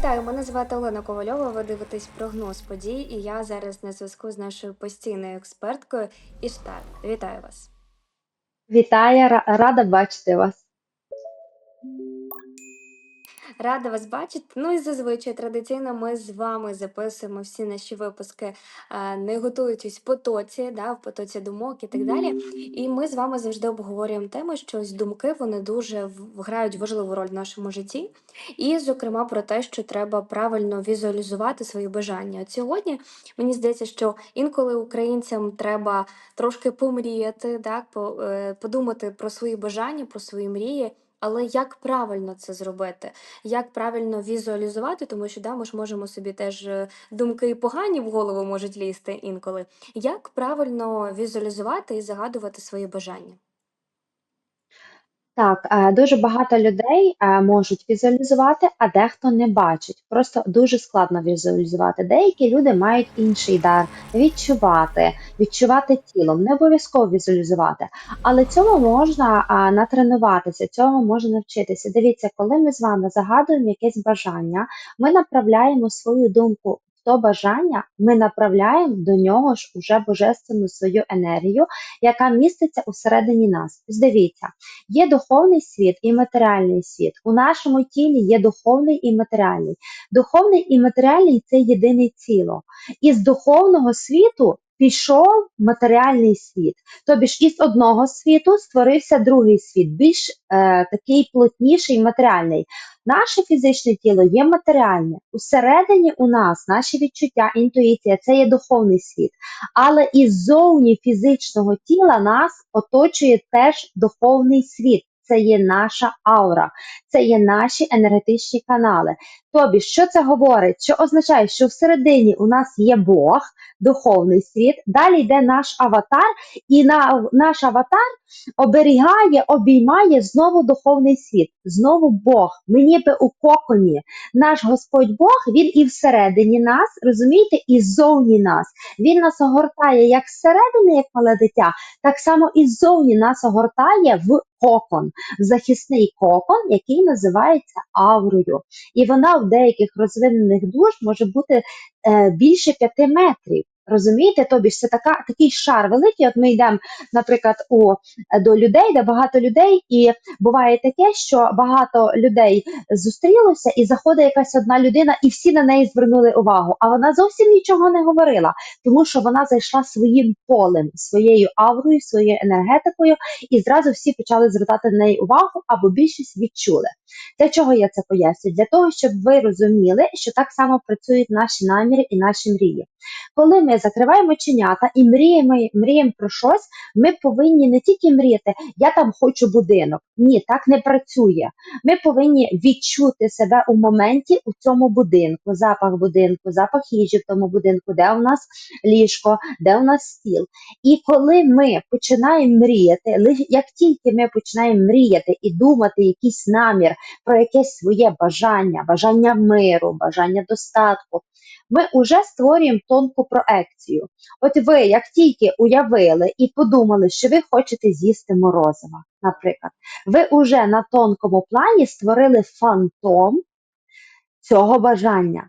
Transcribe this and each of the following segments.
Вітаю, мене звати Олена Ковальова. Ви дивитесь прогноз подій, і я зараз на зв'язку з нашою постійною експерткою Іштар. Вітаю вас. Вітаю, рада бачити вас. Рада вас бачити. Ну і зазвичай традиційно ми з вами записуємо всі наші випуски, е, не готуючись в потоці, да, в потоці думок і так далі. І ми з вами завжди обговорюємо теми, що ось думки вони дуже грають важливу роль в нашому житті. І, зокрема, про те, що треба правильно візуалізувати свої бажання. От сьогодні мені здається, що інколи українцям треба трошки помріяти, так, е, подумати про свої бажання, про свої мрії. Але як правильно це зробити? як правильно візуалізувати, тому що да, ми ж можемо собі теж е, думки погані в голову можуть лізти інколи. Як правильно візуалізувати і загадувати свої бажання? Так, е, дуже багато людей е, можуть візуалізувати, а дехто не бачить. Просто дуже складно візуалізувати. Деякі люди мають інший дар відчувати, відчувати тілом, не обов'язково візуалізувати. Але цьому можна а, натренуватися, цього можна навчитися. Дивіться, коли ми з вами загадуємо якесь бажання, ми направляємо свою думку. То бажання ми направляємо до нього ж уже божественну свою енергію, яка міститься усередині нас. Ось Дивіться, Є духовний світ і матеріальний світ. У нашому тілі є духовний і матеріальний. Духовний і матеріальний це єдине ціло. Із духовного світу пішов матеріальний світ. Тобі ж із одного світу створився другий світ, більш е, такий плотніший матеріальний. Наше фізичне тіло є матеріальне. Усередині у нас наші відчуття, інтуїція це є духовний світ. Але іззовні фізичного тіла нас оточує теж духовний світ. Це є наша аура, це є наші енергетичні канали. Тобі, що це говорить? Що означає, що всередині у нас є Бог, духовний світ, далі йде наш аватар, і на, наш аватар оберігає, обіймає знову духовний світ, знову Бог. Ми ніби у коконі. Наш Господь Бог, він і всередині нас, розумієте, і ззовні нас. Він нас огортає як зсередини, як мале дитя, так само і ззовні нас огортає в кокон, захисний кокон, який називається аврою. І вона в деяких розвинених душ може бути е, більше п'яти метрів. Розумієте, тобі ж це така, такий шар великий. От ми йдемо, наприклад, у, до людей, де багато людей, і буває таке, що багато людей зустрілося, і заходить якась одна людина, і всі на неї звернули увагу. А вона зовсім нічого не говорила, тому що вона зайшла своїм полем, своєю аврою, своєю енергетикою, і зразу всі почали звертати на неї увагу або більшість відчули. Для чого я це пояснюю? Для того, щоб ви розуміли, що так само працюють наші наміри і наші мрії. Коли ми закриваємо оченята і мріємо, мріємо про щось, ми повинні не тільки мріяти, я там хочу будинок. Ні, так не працює. Ми повинні відчути себе у моменті у цьому будинку, запах будинку, запах їжі в тому будинку, де у нас ліжко, де у нас стіл. І коли ми починаємо мріяти, як тільки ми починаємо мріяти і думати якийсь намір про якесь своє бажання, бажання миру, бажання достатку, ми вже створюємо тонку проекцію. От ви, як тільки уявили і подумали, що ви хочете з'їсти морозива, наприклад, ви вже на тонкому плані створили фантом цього бажання.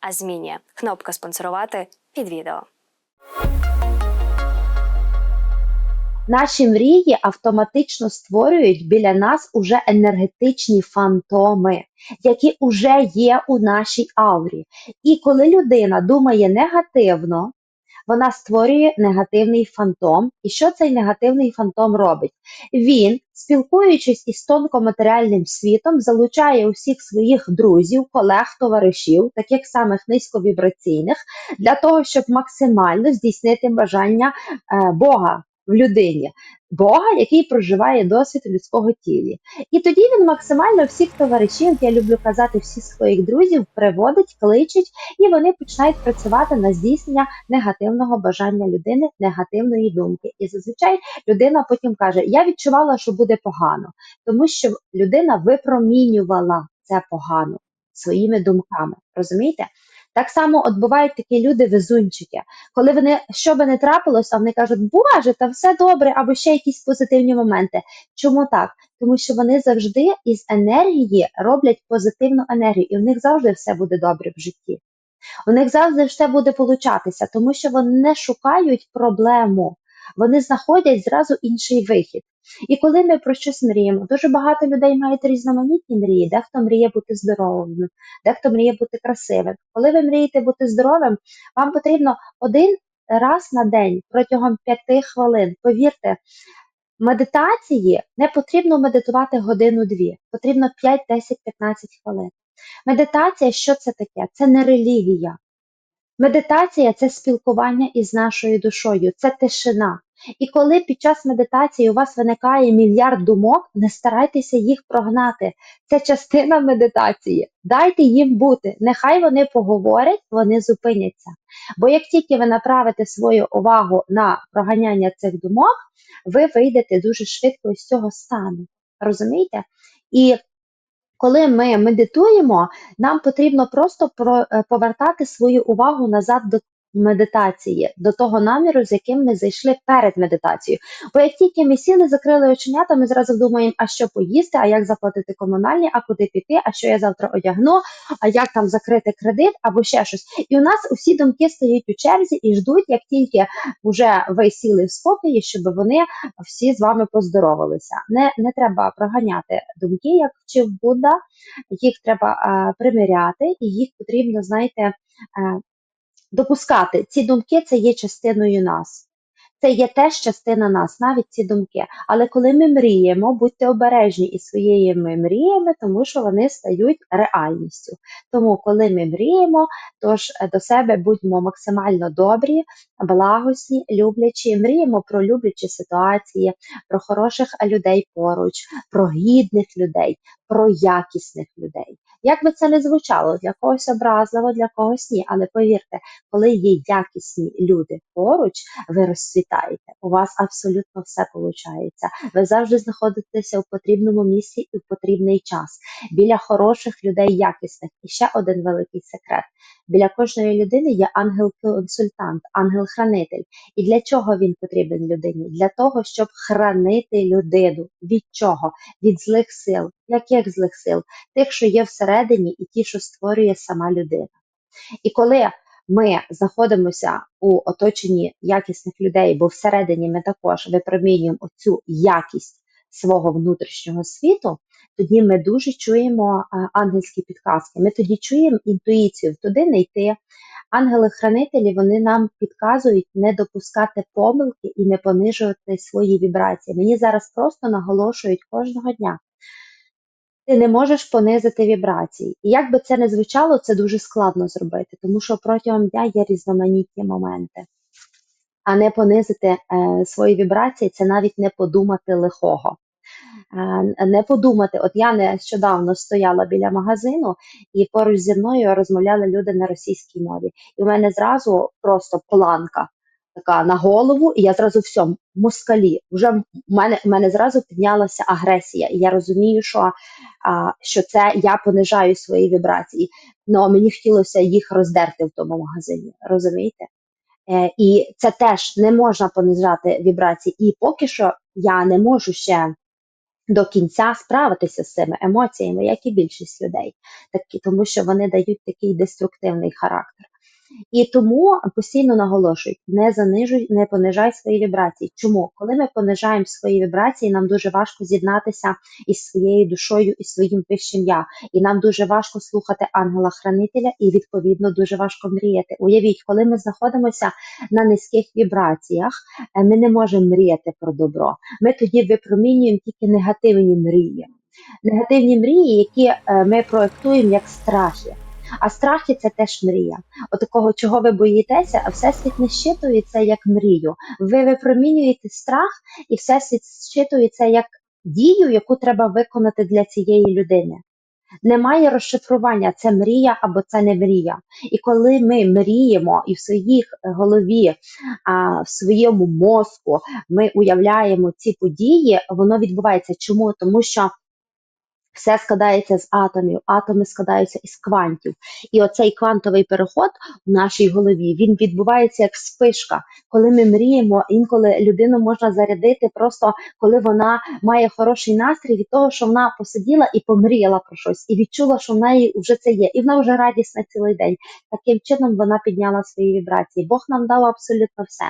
а змінює. Кнопка спонсорувати під відео. Наші мрії автоматично створюють біля нас уже енергетичні фантоми, які уже є у нашій аурі. І коли людина думає негативно, вона створює негативний фантом. І що цей негативний фантом робить? Він, спілкуючись із тонкоматеріальним світом, залучає усіх своїх друзів, колег, товаришів, таких самих низьковібраційних, для того, щоб максимально здійснити бажання е, Бога. В людині, Бога, який проживає досвід у людського тілі. І тоді він максимально всіх товаришів, я люблю казати, всіх своїх друзів приводить, кличуть, і вони починають працювати на здійснення негативного бажання людини, негативної думки. І зазвичай людина потім каже: Я відчувала, що буде погано, тому що людина випромінювала це погано своїми думками. Розумієте? Так само от бувають такі люди-везунчики, коли вони що би не трапилось, а вони кажуть, Боже, та все добре, або ще якісь позитивні моменти. Чому так? Тому що вони завжди із енергії роблять позитивну енергію, і в них завжди все буде добре в житті. У них завжди все буде получатися, тому що вони не шукають проблему, вони знаходять зразу інший вихід. І коли ми про щось мріємо, дуже багато людей мають різноманітні мрії. Дехто мріє бути здоровим, дехто мріє бути красивим. Коли ви мрієте бути здоровим, вам потрібно один раз на день протягом п'яти хвилин. Повірте, медитації не потрібно медитувати годину-дві, потрібно 5, 10, 15 хвилин. Медитація, що це таке? Це не релігія. Медитація це спілкування із нашою душою, це тишина. І коли під час медитації у вас виникає мільярд думок, не старайтеся їх прогнати. Це частина медитації. Дайте їм бути. Нехай вони поговорять, вони зупиняться. Бо як тільки ви направите свою увагу на проганяння цих думок, ви вийдете дуже швидко з цього стану. Розумієте? І коли ми медитуємо, нам потрібно просто е, повертати свою увагу назад до медитації, до того наміру, з яким ми зайшли перед медитацією. Бо як тільки ми сіли, закрили оченята, ми зразу думаємо, а що поїсти, а як заплатити комунальні, а куди піти, а що я завтра одягну, а як там закрити кредит або ще щось. І у нас усі думки стоять у черзі і ждуть, як тільки вже ви сіли в спокої, щоб вони всі з вами поздоровалися. Не, не треба проганяти думки, як вчив Будда, їх треба а, примиряти, і їх потрібно, знаєте, допускати. Ці думки це є частиною нас. Це є теж частина нас, навіть ці думки. Але коли ми мріємо, будьте обережні із своїми мріями, тому що вони стають реальністю. Тому, коли ми мріємо, тож е, до себе будьмо максимально добрі, благосні, люблячі, мріємо про люблячі ситуації, про хороших людей поруч, про гідних людей, про якісних людей. Як би це не звучало, для когось образливо, для когось ні, але повірте, коли є якісні люди поруч, ви розцвітаєте. У вас абсолютно все виходить. Ви завжди знаходитеся в потрібному місці і в потрібний час. Біля хороших людей, якісних. І ще один великий секрет: біля кожної людини є ангел-консультант, ангел-хранитель. І для чого він потрібен людині? Для того, щоб хранити людину. Від чого? Від злих сил. Яких злих сил? Тих, що є всередині, і ті, що створює сама людина. І коли ми знаходимося у оточенні якісних людей, бо всередині ми також випромінюємо цю якість свого внутрішнього світу, тоді ми дуже чуємо ангельські підказки. Ми тоді чуємо інтуїцію, туди не йти. Ангели-хранителі вони нам підказують не допускати помилки і не понижувати свої вібрації. Мені зараз просто наголошують кожного дня ти не можеш понизити вібрації. І як би це не звучало, це дуже складно зробити, тому що протягом дня є різноманітні моменти. А не понизити е, свої вібрації це навіть не подумати лихого. Е, не подумати, от я нещодавно стояла біля магазину, і поруч зі мною розмовляли люди на російській мові. І у мене зразу просто планка така на голову, і я зразу все, москалі. Вже в мене в мене зразу піднялася агресія, і я розумію, що а, що це я понижаю свої вібрації. Ну мені хотілося їх роздерти в тому магазині, розумієте? Е, І це теж не можна понижати вібрації. І поки що я не можу ще. До кінця справитися з цими емоціями, як і більшість людей, такі, тому що вони дають такий деструктивний характер. І тому постійно наголошують: не занижуй, не понижай свої вібрації. Чому? Коли ми понижаємо свої вібрації, нам дуже важко з'єднатися із своєю душою і своїм вищим я. І нам дуже важко слухати ангела-хранителя, і відповідно дуже важко мріяти. Уявіть, коли ми знаходимося на низьких вібраціях, е, ми не можемо мріяти про добро. Ми тоді випромінюємо тільки негативні мрії. Негативні мрії, які е, ми проектуємо як страхи. А страхи це теж мрія. От такого, чого ви боїтеся, а всесвіт не щитує це як мрію. Ви випромінюєте страх, і всесвіт щитує це як дію, яку треба виконати для цієї людини. Немає розшифрування, це мрія або це не мрія. І коли ми мріємо і в своїх е, голові, а, в своєму мозку ми уявляємо ці події, воно відбувається. Чому? Тому що все складається з атомів, атоми складаються із квантів. І оцей квантовий переход в нашій голові він відбувається як спишка. Коли ми мріємо, інколи людину можна зарядити, просто коли вона має хороший настрій від того, що вона посиділа і помріяла про щось, і відчула, що в неї вже це є, і вона вже радісна цілий день. Таким чином вона підняла свої вібрації. Бог нам дав абсолютно все,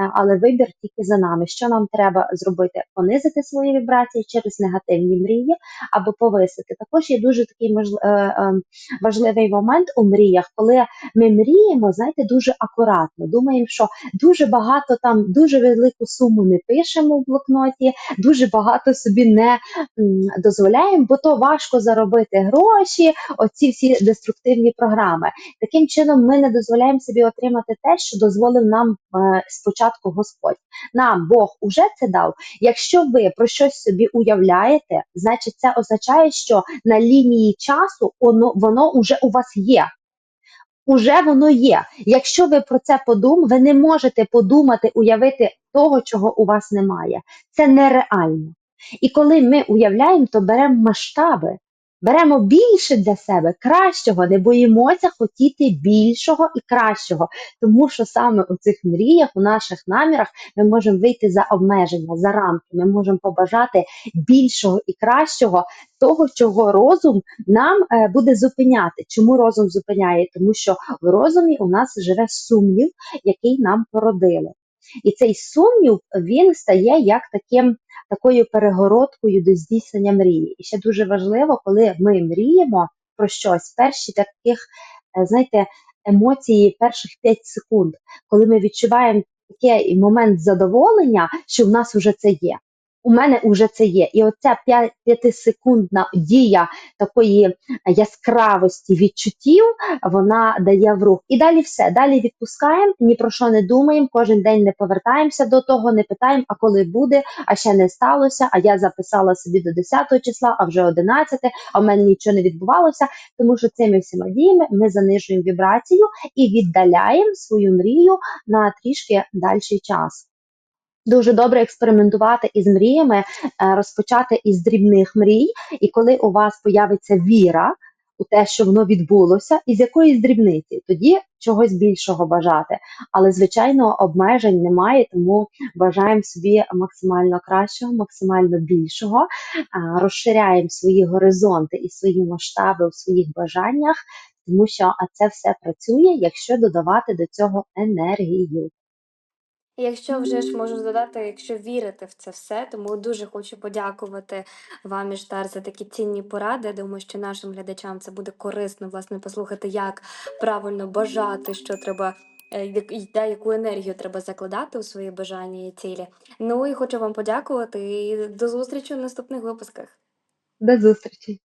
Е, але вибір тільки за нами. Що нам треба зробити? Понизити свої вібрації через негативні мрії або повисити. Також є дуже такий е, е, важливий момент у мріях, коли ми мріємо, знаєте, дуже акуратно. Думаємо, що дуже багато там, дуже велику суму не пишемо в блокноті, дуже багато собі не дозволяємо, бо то важко заробити гроші, оці всі деструктивні програми. Таким чином, ми не дозволяємо собі отримати те, що дозволив нам е, спочатку Господь. Нам Бог уже це дав. Якщо ви про щось собі уявляєте, значить це означає, що на лінії часу воно, воно уже у вас є. Уже воно є. Якщо ви про це подумаєте, ви не можете подумати, уявити того, чого у вас немає. Це нереально. І коли ми уявляємо, то беремо масштаби, беремо більше для себе, кращого, не боїмося хотіти більшого і кращого. Тому що саме у цих мріях, у наших намірах, ми можемо вийти за обмеження, за рамки. Ми можемо побажати більшого і кращого, того, чого розум нам е, буде зупиняти. Чому розум зупиняє? Тому що в розумі у нас живе сумнів, який нам породили. І цей сумнів він стає як таким такою перегородкою до здійснення мрії. І ще дуже важливо, коли ми мріємо про щось, перші таких, е, знаєте, емоції перших 5 секунд, коли ми відчуваємо такий момент задоволення, що в нас вже це є. У мене вже це є. І оця 5-секундна дія такої яскравості відчуттів, вона дає в рух. І далі все. Далі відпускаємо, ні про що не думаємо, кожен день не повертаємося до того, не питаємо, а коли буде, а ще не сталося, а я записала собі до 10 числа, а вже 11, а в мене нічого не відбувалося, тому що цими всіма діями ми занижуємо вібрацію і віддаляємо свою мрію на трішки дальший час. Дуже добре експериментувати із мріями, е, розпочати із дрібних мрій, і коли у вас появиться віра у те, що воно відбулося, із якоїсь дрібниці, тоді чогось більшого бажати. Але, звичайно, обмежень немає, тому бажаємо собі максимально кращого, максимально більшого, розширяємо свої горизонти і свої масштаби у своїх бажаннях, тому що це все працює, якщо додавати до цього енергію. Якщо вже ж можу додати, якщо вірити в це все, тому дуже хочу подякувати вам, Іштар, за такі цінні поради. Думаю, що нашим глядачам це буде корисно, власне, послухати, як правильно бажати, що треба, е, да, яку енергію треба закладати у свої бажання і цілі. Ну і хочу вам подякувати і до зустрічі в наступних випусках. До зустрічі!